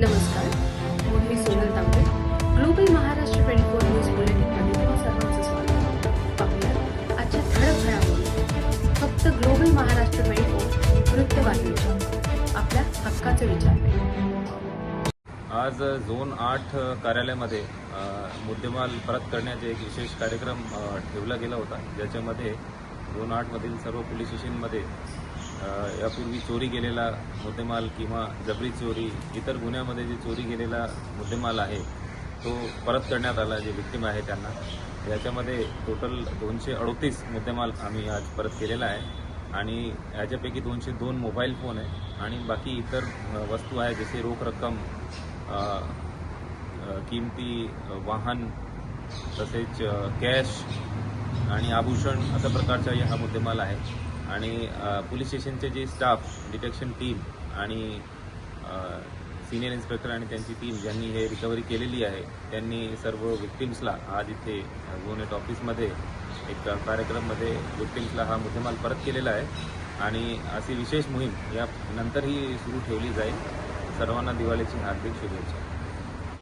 नमस्कार मी Sonal Tambe global Maharashtra twenty four news बुलेटिनमध्ये तुम्हा सर्वांचं स्वागत पाहूया आजच्या ठळक घडामोडी. फक्त ग्लोबल महाराष्ट्र ट्वेंटी फोर वृत्तवाहिनीच्या आपल्या हक्काचे विचार आज झोन आठ कार्यालयामध्ये मुद्देमाल परत करण्याचे एक विशेष कार्यक्रम ठेवला गेला होता. ज्याच्यामध्ये झोन आठमधील सर्व पोलीस स्टेशनमध्ये यापूर्वी चोरी गेलेला मुद्देमाल किंवा जबरी चोरी इतर गुन्ह्यामध्ये जे चोरी गेलेला मुद्देमाल आहे तो परत करण्यात आला जे विक्टीम आहे त्यांना. याच्यामध्ये टोटल दोनशे अडोतीस मुद्देमाल आम्ही आज परत केलेला आहे. आणि याच्यापैकी दोनशे दोन मोबाईल फोन आहे. आणि बाकी इतर वस्तू आहे जसे रोख रक्कम किमती वाहन तसेच कॅश आणि आभूषण अशा प्रकारचा हा मुद्देमाल आहे आणि पोलीस स्टेशनचे जे स्टाफ डिटेक्शन टीम आणि सिनियर इन्स्पेक्टर आणि त्यांची टीम ज्यांनी हे रिकव्हरी केलेली आहे त्यांनी सर्व विक्टिम्सला आज इथे गोनेट ऑफिसमध्ये एक कार्यक्रममध्ये विक्टिम्सला हा मुद्देमाल परत केलेला आहे. आणि अशी विशेष मोहीम या नंतरही सुरू ठेवली जाईल. सर्वांना दिवाळीची हार्दिक शुभेच्छा.